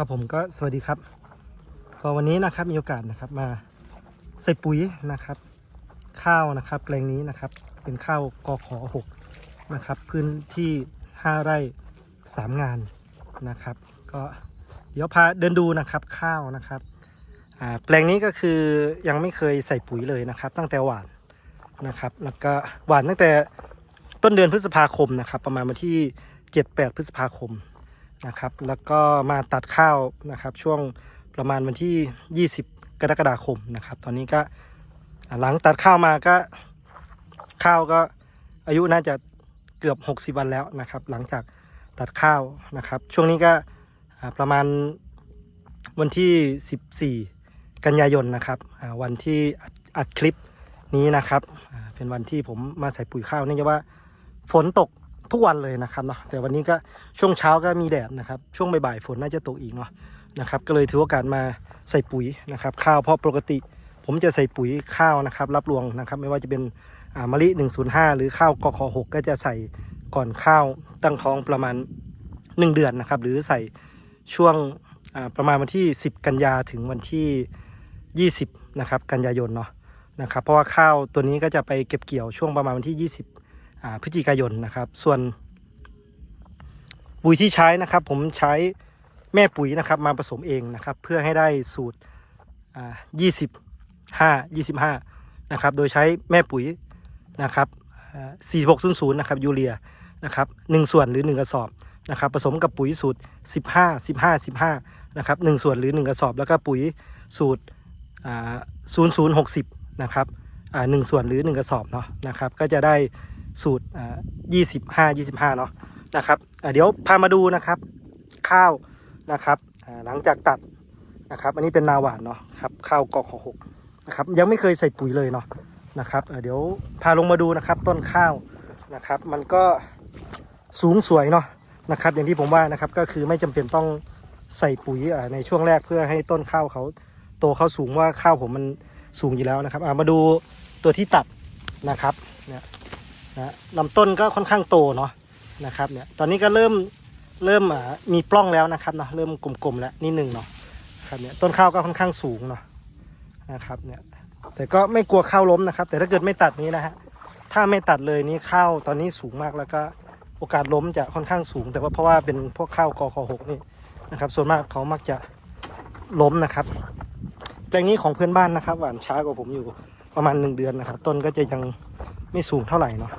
ครับผมก็สวัสดีครับก็วันนี้นะครับมีโอกาสนะครับมาใส่ปุ๋ยนะครับ ข้าวนะครับแปลงนี้นะครับเป็นข้าวกขอ6นะครับพื้นที่ 5 ไร่ 3 งานนะครับ ก็เดี๋ยวพาเดินดูนะครับข้าวนะครับแปลงนี้ก็คือยังไม่เคยใส่ปุ๋ยเลยนะครับ ตั้งแต่หวานนะครับ แล้วก็หวานตั้งแต่ต้นเดือนพฤษภาคมนะครับ ประมาณวันที่ 7-8 พฤษภาคม นะครับ แล้วก็มาตัดข้าวนะครับ ช่วงประมาณวันที่ 20 กรกฎาคมนะครับ ตอนนี้ก็หลังตัดข้าวมาก็ข้าวก็อายุน่าจะเกือบ 60 วันแล้วนะครับ หลังจากตัดข้าวนะครับ ช่วงนี้ก็ประมาณวันที่ 14 กันยายนนะครับวันที่อัดคลิปนี้นะครับ เป็นวันที่ผมมาใส่ปุ๋ยข้าวเนื่องจากว่าฝนตก ทุกวันเลยนะครับเนาะแต่วันนี้ก็ช่วงเช้าก็มีแดดนะครับ ช่วงบ่ายๆฝนน่าจะตกอีกเนาะนะครับก็เลยถือโอกาสมาใส่ปุ๋ยนะครับ ข้าวเพราะปกติ ผมจะใส่ปุ๋ยข้าวนะครับ รับรวงนะครับ ไม่ว่าจะเป็นมะลิ 105 หรือข้าวกข6ก็จะใส่ก่อนข้าวตั้งท้องประมาณ 1 เดือนนะครับ หรือใส่ช่วงประมาณวันที่ 10 กันยาถึงวันที่ 20 นะครับ กันยายนเนาะนะครับ เพราะว่าข้าวตัวนี้ก็จะไปเก็บเกี่ยวช่วงประมาณวันที่ 20 พฤศจิกายนนะครับ ส่วน ปุ๋ยที่ใช้นะครับ ผมใช้แม่ปุ๋ยนะครับมาผสมเองนะครับ เพื่อให้ได้สูตรอ่า25 25นะครับ โดยใช้แม่ปุ๋ยนะครับอ่า4600นะครับยูเรียนะครับ1ส่วนหรือ1กระสอบนะครับผสมกับปุ๋ยสูตร15 15 15นะครับ1ส่วนหรือ1กระสอบ แล้วก็ปุ๋ยสูตรอ่า0060นะครับอ่า1ส่วนหรือ1กระสอบเนาะนะครับ ก็จะได้ สูตรอ่สิบห้า25 25เนาะนะครับเดี๋ยวพามาดูนะครับข้าวนะครับหลังจากตัดนะครับ อันนี้เป็นนาหวานเนาะครับข้าวกอขอหกนะครับยังไม่เคยใส่ปุ๋ยเลยเนาะนะครับเดี๋ยวพาลงมาดูนะครับต้นข้าวนะครับ มันก็สูงสวยเนาะนะครับ อย่างที่ผมว่านะครับก็คือไม่จำเป็นต้องใส่ปุ๋ยในช่วงแรกเพื่อให้ต้นข้าวเขาโตเขาสูงว่าข้าวผมมันสูงอยู่แล้วนะครับมาดูตัวที่ตัดนะครับเนี่ย นะลำต้นก็ค่อนข้างโตเนาะนะครับเนี่ยตอนนี้ก็เริ่มเริ่มมีปล้องแล้วนะครับเนาะเริ่มกลมๆแล้วนิดหนึ่งเนาะครับเนี่ยต้นข้าวก็ค่อนข้างสูงเนาะนะครับเนี่ยแต่ก็ไม่กลัวข้าวล้มนะครับ แต่ถ้าเกิดไม่ตัดนี้นะฮะถ้าไม่ตัดเลยนี่ข้าวตอนนี้สูงมากแล้วก็โอกาสล้มจะค่อนข้างสูง แต่ว่าเพราะว่าเป็นพวกข้าวกอคอหกนี่นะครับส่วนมากเขามักจะล้มนะครับ แปลงนี้ของเพื่อนบ้านนะครับ หวานช้ากว่าผมอยู่ประมาณหนึ่งเดือนนะครับ ต้นก็จะยัง ไม่สูงเท่าไหร่เนาะ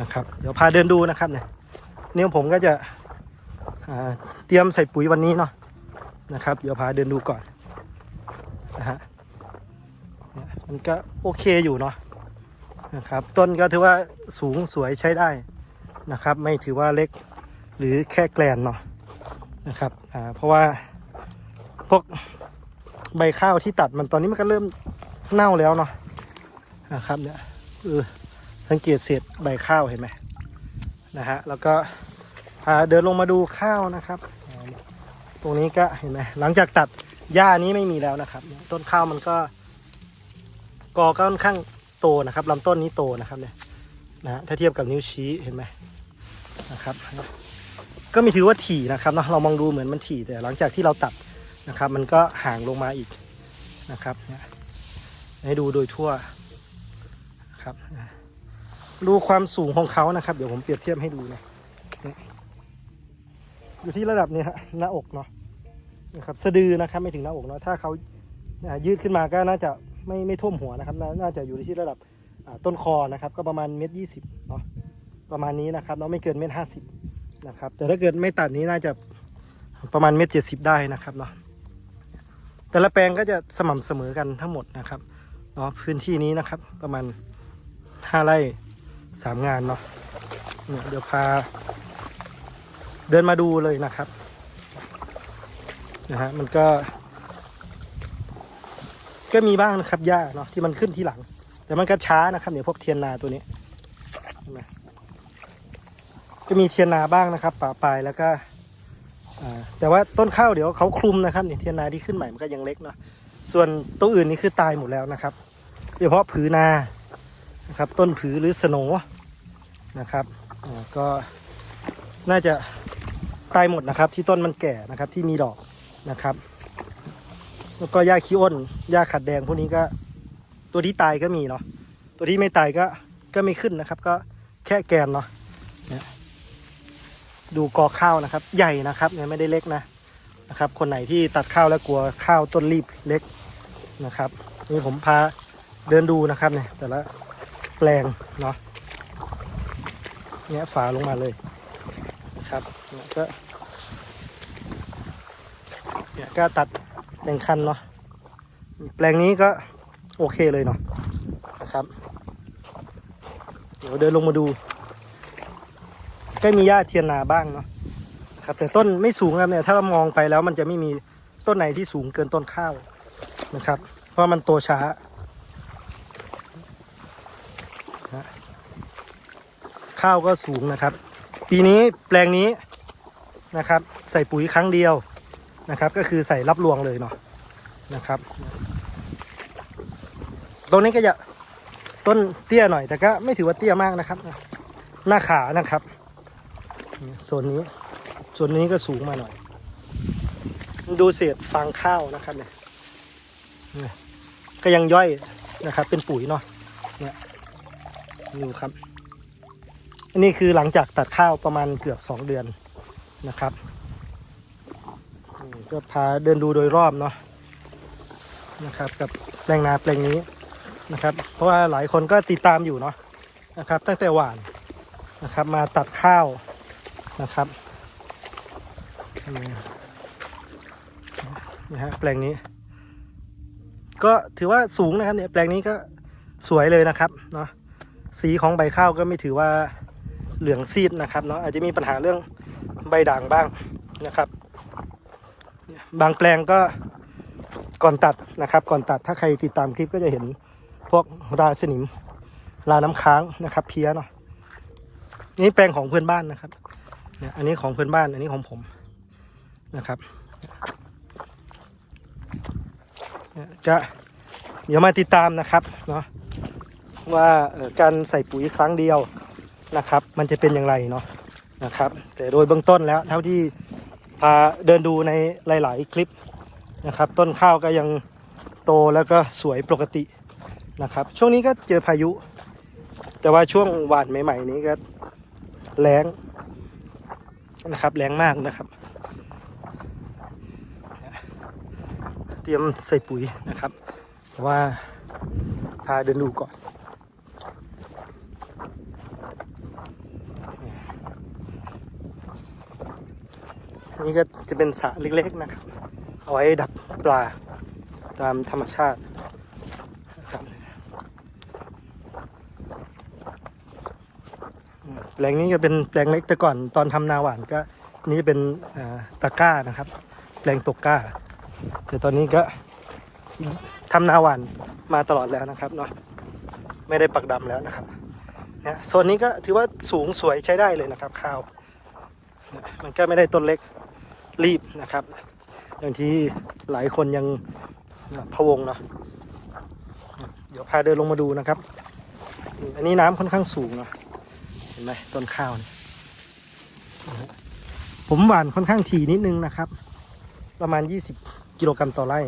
นะครับ เดี๋ยวพาเดินดูนะครับเนี่ยเนี่ยผมก็จะเตรียมใส่ปุ๋ยวันนี้เนาะนะครับ เดี๋ยวพาเดินดูก่อนนะฮะเนี่ยมันก็โอเคอยู่เนาะนะครับ ต้นก็ถือว่าสูงสวยใช้ได้นะครับ ไม่ถือว่าเล็กหรือแค่แกลนเนาะนะครับเพราะว่าพวกใบข้าวที่ตัดมันตอนนี้มันก็เริ่มเน่าแล้วเนาะนะครับเนี่ย เออสังเกตเศษใบข้าวเห็นไหมนะฮะแล้วก็พาเดินลงมาดูข้าวนะครับ ตรงนี้ก็เห็นไหมหลังจากตัดหญ้านี้ไม่มีแล้วนะครับ ต้นข้าวมันก็กอก็ค่อนข้างโตนะครับลำต้นนี้โตนะครับเนี่ยนะฮะถ้าเทียบกับนิ้วชี้เห็นไหมนะครับ ก็มีถือว่าถี่นะครับเนาะเรามองดูเหมือนมันถี่แต่หลังจากที่เราตัดนะครับ มันก็ห่างลงมาอีกนะครับเนี่ยให้ดูโดยทั่ว ครับดูความสูงของเขานะครับ เดี๋ยวผมเปรียบเทียบให้ดูนะอยู่ที่ระดับนี้ฮะหน้าอกเนาะนะครับสะดือนะครับไม่ถึงหน้าอกเนาะถ้าเขายืดขึ้นมาก็น่าจะไม่ไม่ท่วมหัวนะครับน,น่าจะอยู่ที่ระดับต้นคอนะครับ ก็ประมาณเมตรยี่สิบเนาะประมาณนี้นะครับเนาะไม่เกินเมตรห้าสิบนะครับ แต่ถ้าเกิดไม่ตัดนี้น่าจะประมาณเมตรเจ็ดสิบได้นะครับเนาะแต่ละแปลงก็จะสม่ำเสมอกันทั้งหมดนะครับเนาะพื้นที่นี้นะครับประมาณ ห้าไร่สามงานเนาะเนี่ยเดี๋ยวพา เดินมาดูเลยนะครับนะฮะมันก็ ก็มีบ้างนะครับหญ้าเนาะที่มันขึ้นที่หลัง แต่มันก็ช้านะครับเนี่ยพวกเทียนนาตัวนี้นก็มีเทียนนาบ้างนะครับป่าปลายแล้วก็แต่ว่าต้นข้าวเดี๋ยวเขาคลุมนะครับเนี่ยเทียนนาที่ขึ้นใหม่มันก็ยังเล็กเนาะส่วนตัวอื่นนี่คือตายหมดแล้วนะครับโดยเฉพาะผือนา นะครับ ต้นผือหรือสโนนะครับอ่าก็น่าจะตายหมดนะครับ ที่ต้นมันแก่นะครับที่มีดอกนะครับ แล้วก็หญ้าขี้อ้นหญ้าขัดแดงพวกนี้ก็ตัวที่ตายก็มีเนาะตัวที่ไม่ตายก็ก็ไม่ขึ้นนะครับ ก็แค่แกนเนาะเนี่ยดูกอข้าวนะครับ ใหญ่นะครับเนี่ยไม่ได้เล็กนะนะครับ คนไหนที่ตัดข้าวแล้วกลัวข้าวต้นรีบเล็กนะครับ นี่ผมพาเดินดูนะครับเนี่ยแต่ละ แปลงเนาะเนี่ฝาลงมาเลยนะครับก็เนี่ยก็ตัดหนึ่งคันเนาะแปลงนี้ก็โอเคเลยเนาะนะครับ เดี๋ยวเดินลงมาดูก็มีหญ้าเทียนนาบ้างเนาะครับแต่ต้นไม่สูงครับเนี่ยถ้าเรามองไปแล้วมันจะไม่มีต้นไหนที่สูงเกินต้นข้าวนะครับ เพราะมันโตช้านะ ข้าวก็สูงนะครับ ปีนี้แปลงนี้นะครับ ใส่ปุ๋ยครั้งเดียวนะครับ ก็คือใส่รับรวงเลยเนาะนะครับ ตรงนี้ก็จะต้นเตี้ยหน่อย แต่ก็ไม่ถือว่าเตี้ยมากนะครับ หน้าขานะครับโซนนี้ส่วนนี้ก็สูงมาหน่อย ดูเศษฟางข้าวนะครับเนี่ยเนี่ยก็ยังย่อยนะครับ เป็นปุ๋ยเนาะเนี่ยดูครับ อันนี้คือหลังจากตัดข้าวประมาณเกือบสองเดือนนะครับก็พาเดินดูโดยรอบเนาะนะครับ กับแปลงนาแปลงนี้นะครับ เพราะว่าหลายคนก็ติดตามอยู่เนาะนะครับ ตั้งแต่หวานนะครับ มาตัดข้าวนะครับนี่ฮะแปลงนี้ ก็ถือว่าสูงนะครับเนี่ยแปลงนี้ก็สวยเลยนะครับเนาะสีของใบข้าวก็ไม่ถือว่า เหลืองซีดนะครับเนาะอาจจะมีปัญหาเรื่องใบด่างบ้างนะครับบางแปลงก็ก่อนตัดนะครับ ก่อนตัดถ้าใครติดตามคลิปก็จะเห็นพวกราสนิมราน้ำค้างนะครับ เพี้ยเนาะนี่แปลงของเพื่อนบ้านนะครับเนี่ยอันนี้ของเพื่อนบ้านอันนี้ของผมนะครับจะเดี๋ยวมาติดตามนะครับเนาะว่าการใส่ปุ๋ยครั้งเดียว นะครับ มันจะเป็นอย่างไรเนาะนะครับ แต่โดยเบื้องต้นแล้ว เท่าที่พาเดินดูในหลาย ๆ คลิปนะครับ ต้นข้าวก็ยังโตแล้วก็สวยปกตินะครับ ช่วงนี้ก็เจอพายุ แต่ว่าช่วงหวานใหม่ ๆ นี้ก็แรงนะครับแรงมากนะครับ เตรียมใส่ปุ๋ยนะครับ แต่ว่าพาเดินดูก่อน อันนี้ก็จะเป็นสระเล็กๆนะครับ เอาไว้ดักปลาตามธรรมชาตินะครับแปลงนี้ก็เป็นแปลงเล็กแต่ก่อนตอนทำนาหวานก็นนี้เป็นตะก้านะครับ แปลงตกก้า แต่ตอนนี้ก็ทำนาหวานมาตลอดแล้วนะครับเนาะไม่ได้ปักดำแล้วนะครับเนี่ยโซนนี้ก็ถือว่าสูงสวยใช้ได้เลยนะครับข้าว มันก็ไม่ได้ต้นเล็ก รีบนะครับ อย่างที่หลายคนยังพะวงเนาะเดี๋ยวพาเดินลงมาดูนะครับ อันนี้น้ำค่อนข้างสูงเนาะเห็นไหมต้นข้าวนี่ผมหว่านค่อนข้างถี่นิดนึงนะครับ ประมาณ 20 กิโลกรัมต่อไร่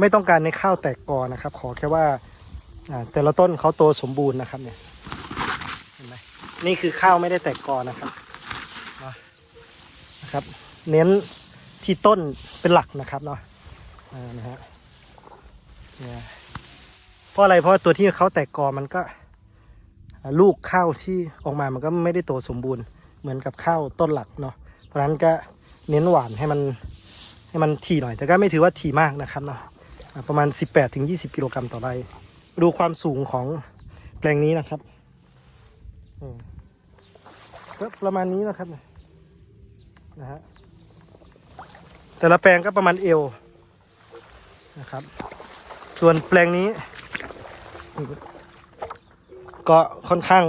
ไม่ต้องการในข้าวแตกกอนะครับ ขอแค่ว่าแต่ละต้นเขาโตสมบูรณ์นะครับเนี่ยเห็นไหมนี่คือข้าวไม่ได้แตกกอนะครับ นะครับ เน้นที่ต้นเป็นหลักนะครับเนาะนะฮะเนี่ยเพราะอะไรเพราะตัวที่เขาแตกกอมันก็ลูกข้าวที่ออกมามันก็ไม่ได้โตสมบูรณ์เหมือนกับข้าวต้นหลักเนาะเพราะฉะนั้นก็เน้นหวานให้มันให้มันถี่หน่อย แต่ก็ไม่ถือว่าถี่มากนะครับเนาะประมาณ 18-20 กิโลกรัมต่อไร่ดูความสูงของแปลงนี้นะครับก็ประมาณนี้นะครับ นะฮะแต่ละแปลงก็ประมาณเอวนะครับ ส่วนแปลงนี้ ก็ค่อนข้าง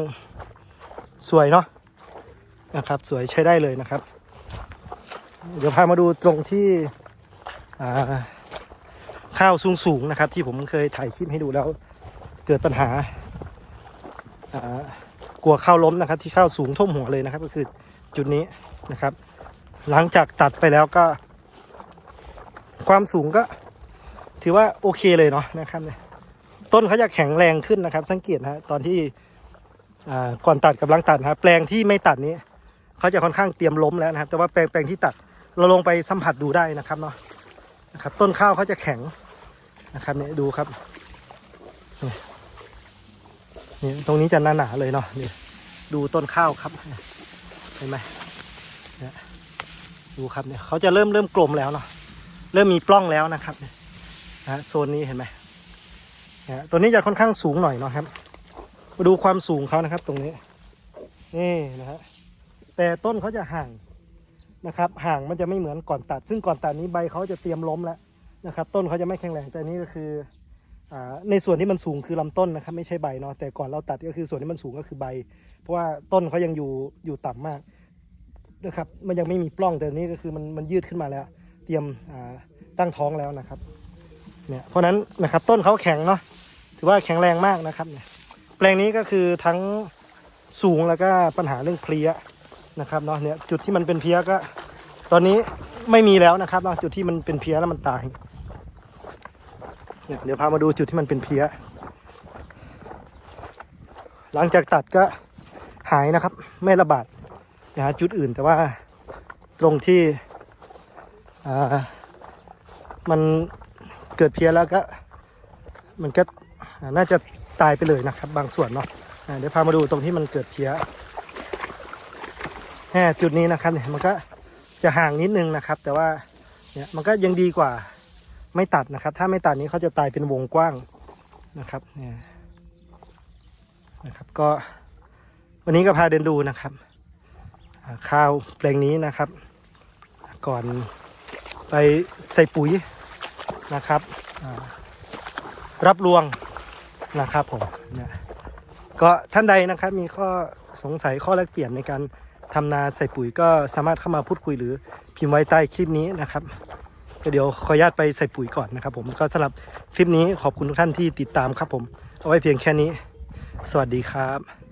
สวยเนาะนะครับ สวยใช้ได้เลยนะครับ เดี๋ยวพามาดูตรงที่ข้าวสูงสูงๆนะครับ ที่ผมเคยถ่ายคลิปให้ดูแล้ว เกิดปัญหากลัวข้าวล้มนะครับ ที่ข้าวสูงท่วมหัวเลยนะครับ ก็คือจุดนี้นะครับ หลังจากตัดไปแล้วก็ ความสูงก็ ถือว่าโอเคเลยเนาะนะครับเนี่ยต้นเขาจะแข็งแรงขึ้นนะครับ สังเกตนะฮะตอนที่ก่อนตัดกับหลังตัดนะแปลงที่ไม่ตัดนี้เขาจะค่อนข้างเตรียมล้มแล้วนะครับ แต่ว่าแปลงแปลงที่ตัดเราลงไปสัมผัสดูได้นะครับเนาะนะครับ ต้นข้าวเขาจะแข็งนะครับเนี่ยดูครับนี่ตรงนี้จะหนาๆเลยเนาะนี่ดูต้นข้าวครับ เห็นไหม ดูครับเนี่ยเขาจะเริ่มเริ่มกลมแล้วเนาะเริ่มมีปล้องแล้วนะครับนะโซนนี้เห็นไหมนะตัวนี้จะค่อนข้างสูงหน่อยเนาะครับมาดูความสูงเขานะครับ ตรงนี้นี่นะฮะแต่ต้นเขาจะห่างนะครับ ห่างมันจะไม่เหมือนก่อนตัด ซึ่งก่อนตัดนี้ใบเขาจะเตรียมล้มแล้วนะครับ ต้นเขาจะไม่แข็งแรงแต่นี้ก็คืออในส่วนที่มันสูงคือลำต้นนะครับ ไม่ใช่ใบเนาะแต่ก่อนเราตัดก็คือส่วนที่มันสูงก็คือใบ เพราะว่าต้นเขายังอยู่อยู่ต่ำมาก นะครับมันยังไม่มีปล้องแต่นี้ก็คือมันมันยืดขึ้นมาแล้ว เตรียมตั้งท้องแล้วนะครับเนี่ยเพราะฉะนั้นนะครับต้นเขาแข็งเนาะถือว่าแข็งแรงมากนะครับเนี่ยแปลงนี้ก็คือทั้งสูงแล้วก็ปัญหาเรื่องเพลี้ยนะครับเนาะเนี่ยจุดที่มันเป็นเพลี้ยก็ ตอนนี้ไม่มีแล้วนะครับเนาะจุดที่มันเป็นเพลี้ยแล้วมันตายเนี่ยเดี๋ยวพามาดูจุดที่มันเป็นเพลี้ย หลังจากตัดก็หายนะครับ ไม่ระบาด นะฮะจุดอื่นแต่ว่าตรงที่มันเกิดเพี้ยแล้วก็ มันก็น่าจะตายไปเลยนะครับ บางส่วนเนาะเดี๋ยวพามาดูตรงที่มันเกิดเพี้ยแหม่จุดนี้นะครับเนี่ยมันก็จะห่างนิดนึงนะครับ แต่ว่าเนี่ยมันก็ยังดีกว่าไม่ตัดนะครับ ถ้าไม่ตัดนี้เขาจะตายเป็นวงกว้างนะครับเนี่ยนะครับก็วันนี้ก็พาเดินดูนะครับ ข้าวแปลงนี้นะครับ ก่อนไปใส่ปุ๋ยนะครับรับรวงนะครับผมเนี่ยก็ท่านใดนะครับมีข้อสงสัยข้อแลกเปลี่ยนในการทำนาใส่ปุ๋ยก็สามารถเข้ามาพูดคุยหรือพิมพ์ไว้ใต้คลิปนี้นะครับเดี๋ยวขออนุญาตไปใส่ปุ๋ยก่อนนะครับ ผมก็สำหรับคลิปนี้ขอบคุณทุกท่านที่ติดตามครับผม เอาไว้เพียงแค่นี้ สวัสดีครับ